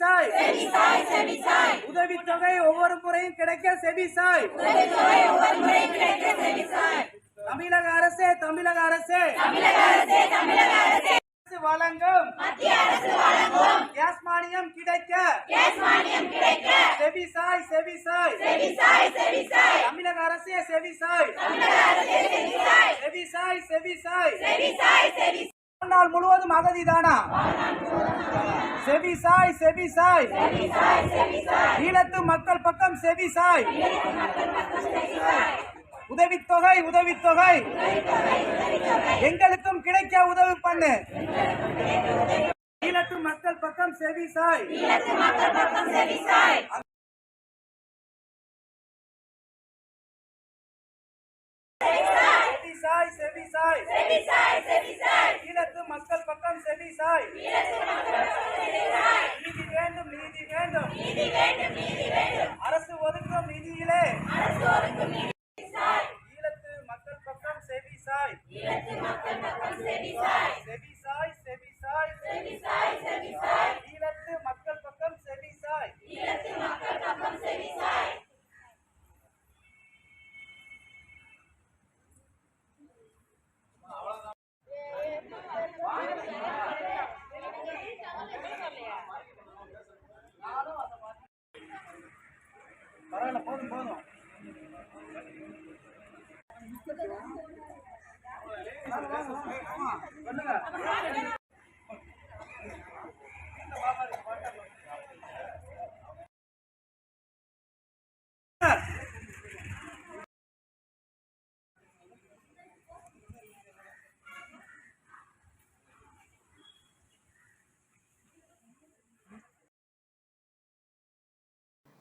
சாய் சாய் செவி சாய் உதவித்தொகை ஒவ்வொரு முறையும் கிடைக்க செவி சாய் தமிழக அரசே தமிழக அரசே. அரசு வழங்கும். கேஸ் மானியம் கிடைக்க. செவி சாய் செவி சாய் தமிழக அரசே செவி சாய் செவி சாய் செவி சாய் நாள் முழுவதும் அகதிதானா? செவி சாய் செவி சாய் ஈழத்து மக்கள் பக்கம் செவி சாய் உதவித்தொகை உதவித்தொகை. எங்களுக்கும் கிடைக்க உதவி பண்ணு. ஈழத்து மக்கள் பக்கம் செவி சாய் செவி சாய் செவி சாய் ஈழத்து மக்கள் பக்கம் செவி சாய் நீதி வேண்டும் நீதி வேண்டும் அரசு ஒதுக்கும் நிதியிலே ஈழத்து மக்கள் பக்கம் செவி சாய் செவி சாய் செவி சாய் ஈழத்து மக்கள் பக்கம் செவி சாய் பரவாயில்ல போதும் போதும். வாங்க,